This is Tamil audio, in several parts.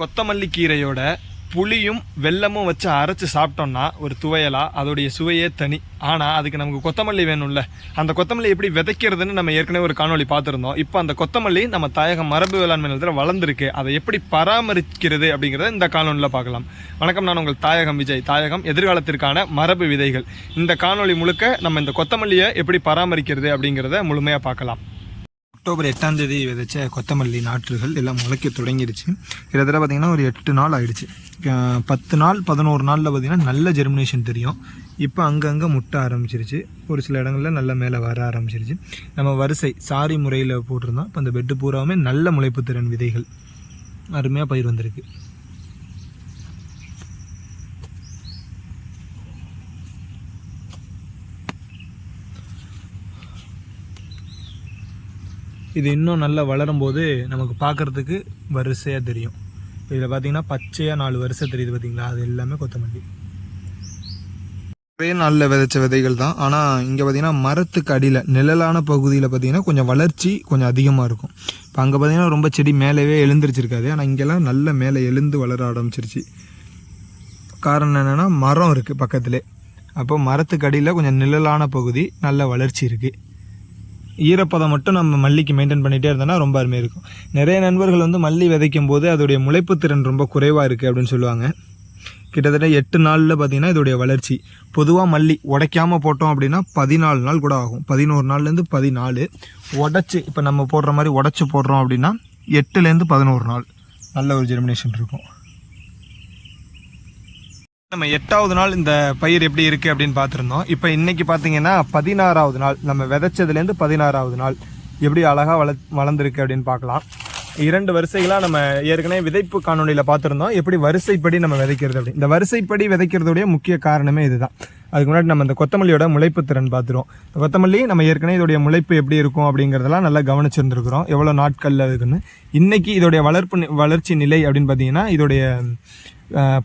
கொத்தமல்லி கீரையோட புளியும் வெல்லமும் வச்சு அரைச்சி சாப்பிட்டோம்னா ஒரு துவையலா அதோடைய சுவையே தனி. ஆனால் அதுக்கு நமக்கு கொத்தமல்லி வேணும்ல. அந்த கொத்தமல்லி எப்படி விதைக்கிறதுன்னு நம்ம ஏற்கனவே ஒரு காணொளி பார்த்துருந்தோம். இப்போ அந்த கொத்தமல்லி நம்ம தாயக மரபு வேளாண்மை நிலத்தில் வளர்ந்துருக்கு. அதை எப்படி பராமரிக்கிறது அப்படிங்கிறத இந்த காணொலியில் பார்க்கலாம். வணக்கம் நான் உங்கள் தாயகம் விஜய். தாயகம் எதிர்காலத்திற்கான மரபு விதைகள். இந்த காணொலி முழுக்க நம்ம இந்த கொத்தமல்லியை எப்படி பராமரிக்கிறது அப்படிங்கிறத முழுமையாக பார்க்கலாம். அக்டோபர் எட்டாம் தேதி விதைச்ச கொத்தமல்லி நாற்றுகள் எல்லாம் முளைக்க தொடங்கிடுச்சு. கிட்டத்தட்ட பார்த்தீங்கன்னா ஒரு எட்டு நாள் ஆயிடுச்சு. பத்து நாள் பதினோரு நாளில் பார்த்தீங்கன்னா நல்ல ஜெர்மினேஷன் தெரியும். இப்போ அங்கங்கே முட்ட ஆரம்பிச்சிருச்சு. ஒரு சில இடங்களில் நல்ல மேலே வர ஆரம்பிச்சிருச்சு. நம்ம வரிசை சாரி முறையில் போட்டிருந்தோம். இப்போ அந்த பெட்டு பூராவுமே நல்ல முளைப்பு திறன் விதைகள். அருமையாக பயிர் வந்திருக்கு. இது இன்னும் நல்லா வளரும்போது நமக்கு பார்க்கறதுக்கு வரிசையாக தெரியும். இதில் பார்த்தீங்கன்னா பச்சையாக நாலு வரிசை தெரியுது பார்த்தீங்களா அது எல்லாமே கொத்தமல்லி. ஒரே நாளில் விதைச்ச விதைகள் தான். ஆனால் இங்கே பார்த்தீங்கன்னா மரத்துக்கு அடியில் நிழலான பகுதியில் பார்த்தீங்கன்னா கொஞ்சம் வளர்ச்சி கொஞ்சம் அதிகமாக இருக்கும். இப்போ அங்கே பார்த்தீங்கன்னா ரொம்ப செடி மேலேவே எழுந்திருச்சிருக்காது. ஆனால் இங்கெல்லாம் நல்ல மேலே எழுந்து வளர ஆரம்பிச்சிருச்சு. காரணம் என்னென்னா மரம் இருக்குது பக்கத்துலே. அப்போ மரத்துக்கு அடியில் கொஞ்சம் நிழலான பகுதி நல்ல வளர்ச்சி இருக்குது ஈரப்பதம் மட்டும் நம்ம மல்லிக்கு மெயின்டைன் பண்ணிகிட்டே இருந்தோம்னா ரொம்ப அருமையாக இருக்கும். நிறைய நண்பர்கள் வந்து மல்லி விதைக்கும் போது அதோடைய முளைப்பு திறன் ரொம்ப குறைவாக இருக்குது அப்படின்னு சொல்லுவாங்க. கிட்டத்தட்ட எட்டு நாளில் பார்த்தீங்கன்னா இதோடைய வளர்ச்சி. பொதுவாக மல்லி உடைக்காமல் போட்டோம் அப்படின்னா பதினாலு நாள் கூட ஆகும். பதினோரு நாள்லேருந்து பதினாலு. உடச்சி இப்போ நம்ம போடுற மாதிரி உடச்சி போடுறோம் அப்படின்னா எட்டுலேருந்து பதினோரு நாள். நல்ல ஒரு ஜெர்மினேஷன் இருக்கும். நம்ம எட்டாவது நாள் இந்த பயிர் எப்படி இருக்குது அப்படின்னு பார்த்துருந்தோம். இப்போ இன்னைக்கு பார்த்தீங்கன்னா பதினாறாவது நாள். நம்ம விதைச்சதுலேருந்து பதினாறாவது நாள். எப்படி அழகாக வள வளர்ந்துருக்கு அப்படின்னு பார்க்கலாம். இரண்டு வரிசைகளாக நம்ம ஏற்கனவே விதைப்பு காணொலியில் பார்த்துருந்தோம். எப்படி வரிசைப்படி நம்ம விதைக்கிறது அப்படி. இந்த வரிசைப்படி விதைக்கிறதுடைய முக்கிய காரணமே இதுதான். அதுக்கு முன்னாடி நம்ம இந்த கொத்தமல்லியோட முளைப்பு திறன் பார்த்துருவோம். இந்த கொத்தமல்லி நம்ம ஏற்கனவே இதோடைய முளைப்பு எப்படி இருக்கும் அப்படிங்கிறதெல்லாம் நல்லா கவனிச்சிருந்துருக்குறோம். எவ்வளோ நாட்களில் இருக்குன்னு. இன்றைக்கி இதோடைய வளர்ப்பு நி- வளர்ச்சி நிலை அப்படின்னு பார்த்தீங்கன்னா இதோடைய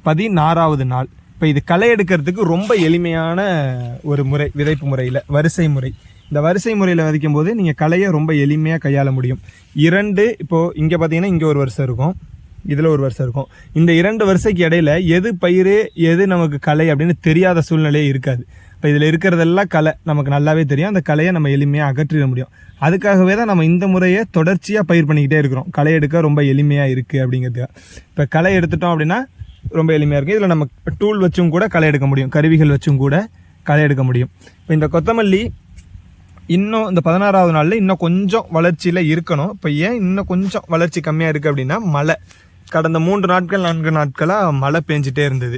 பதினாறாவது நாள். இப்போ இது களை எடுக்கிறதுக்கு ரொம்ப எளிமையான ஒரு முறை விதைப்பு முறையில் வரிசை முறை. இந்த வரிசை முறையில் விதைக்கும் போது நீங்கள் களையை ரொம்ப எளிமையாக கையாள முடியும். இரண்டு இப்போது இங்கே பார்த்தீங்கன்னா இங்கே ஒரு வருஷம் இருக்கும். இதில் ஒரு வருஷம் இருக்கும். இந்த இரண்டு வருஷைக்கு இடையில எது பயிர் எது நமக்கு கலை அப்படின்னு தெரியாத சூழ்நிலையே இருக்காது. இப்போ இதில் இருக்கிறதெல்லாம் கலை நமக்கு நல்லாவே தெரியும். அந்த கலையை நம்ம எளிமையாக அகற்றிட முடியும். அதுக்காகவே தான் நம்ம இந்த முறையை தொடர்ச்சியாக பயிர் பண்ணிக்கிட்டே இருக்கிறோம். களை எடுக்க ரொம்ப எளிமையாக இருக்குது அப்படிங்கிறதுக்காக. இப்போ களை எடுத்துட்டோம் அப்படின்னா ரொம்ப எளிமையாக இருக்குது இதில் நம்ம டூல் வச்சும் கூட களை எடுக்க முடியும். கருவிகள் வச்சும் கூட களை எடுக்க முடியும். இப்போ இந்த கொத்தமல்லி இன்னும் இந்த பதினாறாவது நாளில் இன்னும் கொஞ்சம் வளர்ச்சியில் இருக்கணும். இப்போ ஏன் இன்னும் கொஞ்சம் வளர்ச்சி கம்மியாக இருக்குது அப்படின்னா மழை. கடந்த மூன்று நாட்கள் நான்கு நாட்களாக மழை பெஞ்சிட்டே இருந்தது.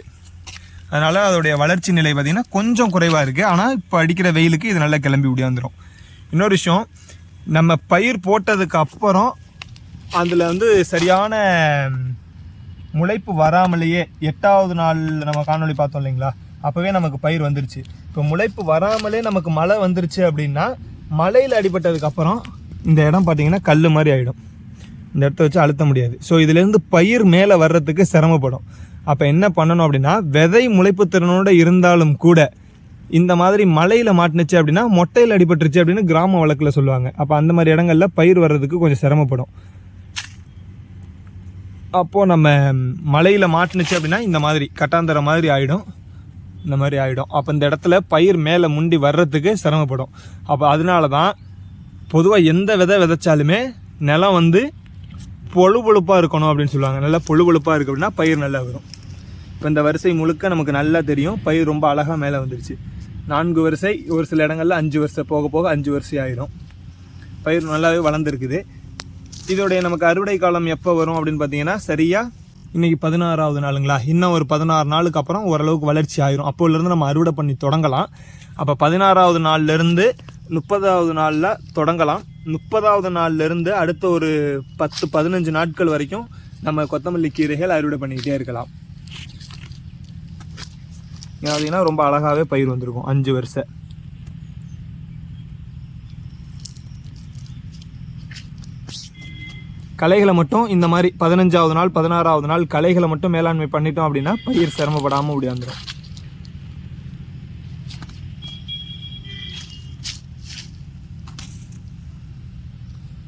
அதனால் அதோடைய வளர்ச்சி நிலை பார்த்திங்கன்னா கொஞ்சம் குறைவாக இருக்குது ஆனால் இப்போ அடிக்கிற வெயிலுக்கு இது நல்லா கிளம்பி வந்துடும் இன்னொரு விஷயம் நம்ம பயிர் போட்டதுக்கு அப்புறம் அதில் வந்து சரியான முளைப்பு வராமலேயே எட்டாவது நாள் நம்ம காணொளி பார்த்தோம் இல்லைங்களா? அப்போவே நமக்கு பயிர் வந்துருச்சு. இப்போ முளைப்பு வராமலே நமக்கு மழை வந்துருச்சு அப்படின்னா மழையில் அடிபட்டதுக்கப்புறம் இந்த இடம் பார்த்தீங்கன்னா கல் மாதிரி ஆகிடும் இந்த இடத்த வச்சு அழுத்த முடியாது. ஸோ இதுலேருந்து பயிர் மேலே வர்றதுக்கு சிரமப்படும். அப்போ என்ன பண்ணணும் அப்படின்னா விதை முளைப்பு திறனோடு இருந்தாலும் கூட இந்த மாதிரி மலையில் மாட்டினுச்சு அப்படின்னா மொட்டையில் அடிபட்டுருச்சு அப்படின்னு கிராம வழக்கில் சொல்லுவாங்க. அப்போ அந்த மாதிரி இடங்கள்ல பயிர் வர்றதுக்கு கொஞ்சம் சிரமப்படும். அப்போது நம்ம மலையில் மாட்டுனுச்சு அப்படின்னா இந்த மாதிரி கட்டாந்தர மாதிரி ஆகிடும் இந்த மாதிரி ஆகிடும் அப்போ இந்த இடத்துல பயிர் மேலே முண்டி வர்றதுக்கு சிரமப்படும். அப்போ அதனால தான் பொதுவாக எந்த விதை விதைச்சாலுமே நிலம் வந்து பொழுபொழுப்பாக இருக்கணும் அப்படின்னு சொல்லுவாங்க. நல்லா பொழு பொழுப்பாக அப்படின்னா பயிர் நல்லா வரும். இப்போ இந்த வரிசை முழுக்க நமக்கு நல்லா தெரியும். பயிர் ரொம்ப அழகாக மேலே வந்துருச்சு. நான்கு வரிசை ஒரு சில இடங்களில் அஞ்சு வருஷம் போக போக அஞ்சு வருஷம் ஆயிரும். பயிர் நல்லாவே வளர்ந்துருக்குது. இதோடைய நமக்கு அறுவடை காலம் எப்போ வரும் அப்படின்னு பார்த்தீங்கன்னா சரியாக இன்னைக்கு பதினாறாவது நாளுங்களா? இன்னும் ஒரு பதினாறு நாளுக்கு அப்புறம் ஓரளவுக்கு வளர்ச்சி ஆயிரும். அப்போலேருந்து நம்ம அறுவடை பண்ணி தொடங்கலாம். அப்போ பதினாறாவது நாள்லேருந்து முப்பதாவது நாளில் தொடங்கலாம். முப்பதாவது நாள்லேருந்து அடுத்த ஒரு பத்து பதினஞ்சு நாட்கள் வரைக்கும் நம்ம கொத்தமல்லி கீரைகள் அறுவடை பண்ணிக்கிட்டே இருக்கலாம். ஏன் பார்த்தீங்கன்னா ரொம்ப அழகாகவே பயிர் வந்திருக்கும். அஞ்சு வருஷம். களைகளை மட்டும் இந்த மாதிரி பதினஞ்சாவது நாள் பதினாறாவது நாள் களைகளை மட்டும் மேலாண்மை பண்ணிட்டோம் அப்படின்னா பயிர் சிரமப்படாமல் முடியாந்துடும்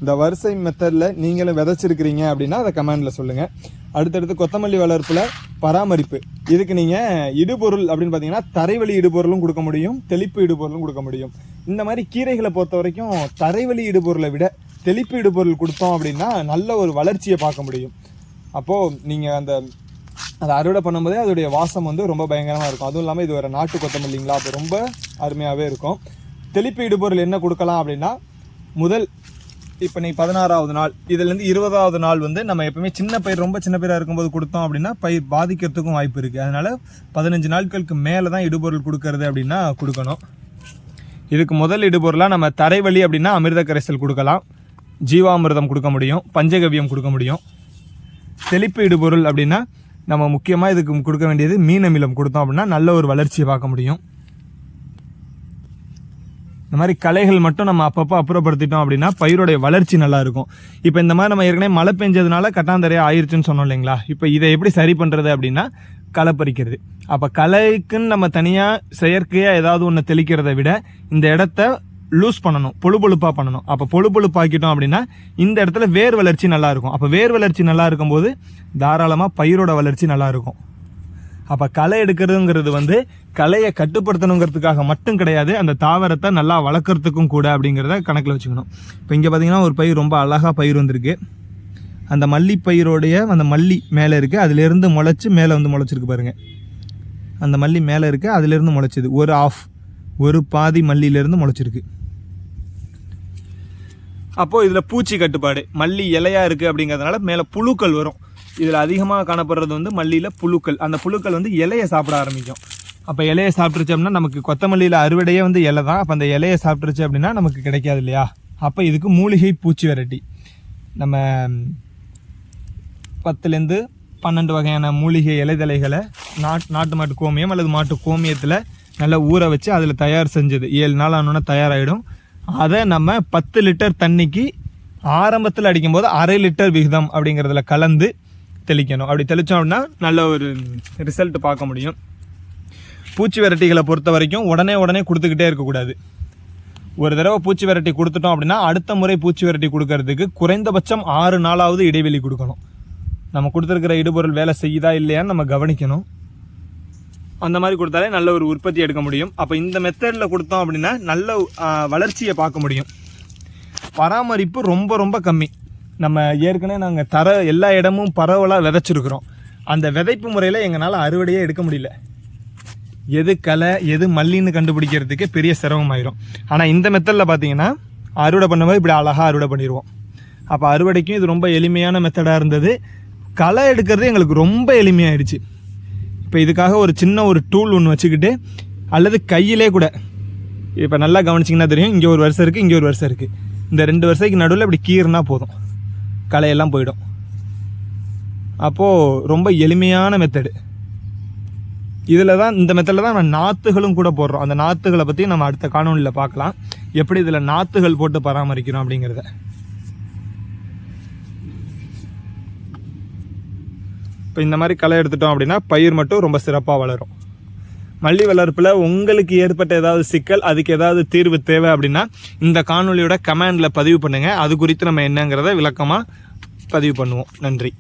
இந்த வரிசை மெத்தடில் நீங்களும் விதைச்சிருக்கிறீங்க அப்படின்னா அதை கமெண்டில் சொல்லுங்கள் அடுத்தடுத்து கொத்தமல்லி வளர்ப்பில் பராமரிப்பு. இதுக்கு நீங்கள் இடுபொருள் அப்படின்னு பார்த்தீங்கன்னா தரைவழி இடுபொருளும் கொடுக்க முடியும் தெளிப்பு இடுபொருளும் கொடுக்க முடியும். இந்த மாதிரி கீரைகளை பொறுத்த வரைக்கும் தரைவழி இடுபொருளை விட தெளிப்பு இடுபொருள் கொடுத்தோம் அப்படின்னா நல்ல ஒரு வளர்ச்சியை பார்க்க முடியும். அப்போது நீங்கள் அந்த அதை அறுவடை பண்ணும்போதே அதோடைய வாசம் வந்து ரொம்ப பயங்கரமாக இருக்கும். அதுவும் இல்லாமல் இது ஒரு நாட்டு கொத்தமல்லிங்களா? அது ரொம்ப அருமையாகவே இருக்கும். தெளிப்பு இடுபொருள் என்ன கொடுக்கலாம் அப்படின்னா முதல் இப்போ நீ பதினாறாவது நாள் இதுலேருந்து இருபதாவது நாள் வந்து நம்ம எப்பவுமே சின்ன பயிர் ரொம்ப சின்ன பயிராக இருக்கும்போது கொடுத்தோம் அப்படின்னா பயிர் பாதிக்கிறதுக்கும் வாய்ப்பு இருக்குது அதனால் பதினஞ்சு நாட்களுக்கு மேலே தான் இடுபொருள் கொடுக்கறது அப்படின்னா கொடுக்கணும். இதுக்கு முதல் இடுபொருளாக நம்ம தரைவழி அப்படின்னா அமிர்த கரைசல் கொடுக்கலாம். ஜீவாமிர்தம் கொடுக்க முடியும். பஞ்சகவியம் கொடுக்க முடியும். தெளிப்பு இடுபொருள் அப்படின்னா நம்ம முக்கியமாக இதுக்கு கொடுக்க வேண்டியது மீன் அமிலம் கொடுத்தோம் அப்படின்னா நல்ல ஒரு வளர்ச்சியை பார்க்க முடியும். இந்த மாதிரி கலைகள் மட்டும் நம்ம அப்பப்போ அப்புறப்படுத்திட்டோம் அப்படின்னா பயிருடைய வளர்ச்சி நல்லா இருக்கும் இப்போ இந்த மாதிரி நம்ம ஏற்கனவே மழை பெஞ்சதுனால கட்டாந்தரையாக ஆயிருச்சுன்னு சொன்னோம் இல்லைங்களா? இப்போ இதை எப்படி சரி பண்ணுறது அப்படின்னா களை பறிக்கிறது. அப்போ கலைக்குன்னு நம்ம தனியாக செயற்கையாக ஏதாவது ஒன்று தெளிக்கிறதை விட இந்த இடத்த லூஸ் பண்ணணும் பொழுப்பொழுப்பாக பண்ணணும். அப்போ பொழுப்பொழுப்பாக்கிட்டோம் அப்படின்னா இந்த இடத்துல வேர் வளர்ச்சி நல்லா இருக்கும் அப்போ வேர் வளர்ச்சி நல்லா இருக்கும்போது தாராளமாக பயிரோட வளர்ச்சி நல்லா இருக்கும் அப்போ களை எடுக்கிறதுங்கிறது வந்து களையை கட்டுப்படுத்தணுங்கிறதுக்காக மட்டும் கிடையாது அந்த தாவரத்தை நல்லா வளர்க்குறதுக்கும் கூட அப்படிங்கிறத கணக்கில் வச்சுக்கணும். இப்போ இங்கே பார்த்தீங்கன்னா ஒரு பயிர் ரொம்ப அழகாக பயிர் வந்திருக்கு. அந்த மல்லி பயிரோடைய அந்த மல்லி மேலே இருக்குது அதுலேருந்து முளைச்சி மேலே வந்து முளைச்சிருக்கு பாருங்கள் அந்த மல்லி மேலே இருக்குது அதுலேருந்து முளைச்சிது. ஒரு ஆஃப் ஒரு பாதி மல்லியிலேருந்து முளைச்சிருக்கு. அப்போது இதில் பூச்சி கட்டுப்பாடு. மல்லி இலையாக இருக்குது அப்படிங்கிறதுனால மேலே புழுக்கள் வரும். இதில் அதிகமாக காணப்படுறது வந்து மல்லியில் புழுக்கள். அந்த புழுக்கள் வந்து இலையை சாப்பிட ஆரம்பிக்கும். அப்போ இலையை சாப்பிட்ருச்சோம்னா நமக்கு கொத்தமல்லியில் அறுவடையே வந்து இலை தான். அப்போ அந்த இலையை சாப்பிட்ருச்சு அப்படின்னா நமக்கு கிடைக்காது இல்லையா? அப்போ இதுக்கு மூலிகை பூச்சி வெரைட்டி. நம்ம பத்துலேருந்து பன்னெண்டு வகையான மூலிகை இலைதலைகளை நாட் நாட்டு மாட்டு கோமியம் அல்லது மாட்டு கோமியத்தில் நல்லா ஊற வச்சு அதில் தயார் செஞ்சது. ஏழு நாள் ஆனோன்னா தயாராகிடும் அதை நம்ம பத்து லிட்டர் தண்ணிக்கு ஆரம்பத்தில் அடிக்கும்போது அரை லிட்டர் விகிதம் அப்படிங்கிறதுல கலந்து தெளிக்கணும். அப்படி தெளித்தோம் அப்படின்னா நல்ல ஒரு ரிசல்ட் பார்க்க முடியும். பூச்சி வெரைட்டிகளை பொறுத்த வரைக்கும் உடனே உடனே கொடுத்துக்கிட்டே இருக்கக்கூடாது. ஒரு தடவை பூச்சி வெரைட்டி கொடுத்துட்டோம் அப்படின்னா அடுத்த முறை பூச்சி வெரைட்டி கொடுக்கறதுக்கு குறைந்தபட்சம் ஆறு நாளாவது இடைவெளி கொடுக்கணும். நம்ம கொடுத்துருக்கிற இடுபொருள் வேலை செய்யுதா இல்லையான்னு நம்ம கவனிக்கணும். அந்த மாதிரி கொடுத்தாலே நல்ல ஒரு உற்பத்தி எடுக்க முடியும். அப்போ இந்த மெத்தடில் கொடுத்தோம் அப்படின்னா நல்ல வளர்ச்சியை பார்க்க முடியும். பராமரிப்பு ரொம்ப ரொம்ப கம்மி. நம்ம ஏற்கனவே நாங்கள் தர எல்லா இடமும் பரவலாக விதைச்சிருக்கிறோம். அந்த விதைப்பு முறையில் எங்களால் அறுவடையே எடுக்க முடியல. எது களை எது மல்லின்னு கண்டுபிடிக்கிறதுக்கு பெரிய சிரமமாயிரும். ஆனால் இந்த மெத்தடில் பார்த்தீங்கன்னா அறுவடை பண்ணும்போது இப்படி அழகாக அறுவடை பண்ணிடுவோம் அப்போ அறுவடைக்கும் இது ரொம்ப எளிமையான மெத்தடாக இருந்தது. களை எடுக்கிறது எங்களுக்கு ரொம்ப எளிமையாயிடுச்சு. இப்போ இதுக்காக ஒரு சின்ன ஒரு டூல் ஒன்று வச்சுக்கிட்டு அல்லது கையிலே கூட இப்போ நல்லா கவனிச்சிங்கன்னா தெரியும் இங்கே ஒரு வருஷம் இருக்குது இங்கே ஒரு வருஷம் இருக்குது இந்த ரெண்டு வருஷத்துக்கு நடுவில் இப்படி கீறுனா போதும். களையெல்லாம் போயிடும். அப்போது ரொம்ப எளிமையான மெத்தடு இதில் தான் இந்த மெத்தடில் தான் நம்ம நாற்றுகளும் கூட போடுறோம். அந்த நாற்றுகளை பற்றி நம்ம அடுத்த காணொலியில் பார்க்கலாம். எப்படி இதில் நாற்றுகள் போட்டு பராமரிக்கிறோம் அப்படிங்கிறத. இப்போ இந்த மாதிரி களை எடுத்துட்டோம் அப்படின்னா பயிர் மட்டும் ரொம்ப சிறப்பாக வளரும். மல்லி வளர்ப்பில் உங்களுக்கு ஏற்பட்ட ஏதாவது சிக்கல் அதுக்கு ஏதாவது தீர்வு தேவை அப்படின்னா இந்த காணொலியோட கமெண்டில் பதிவு பண்ணுங்கள் அது குறித்து நம்ம என்னங்கிறத விளக்கமாக பதிவு பண்ணுவோம். நன்றி.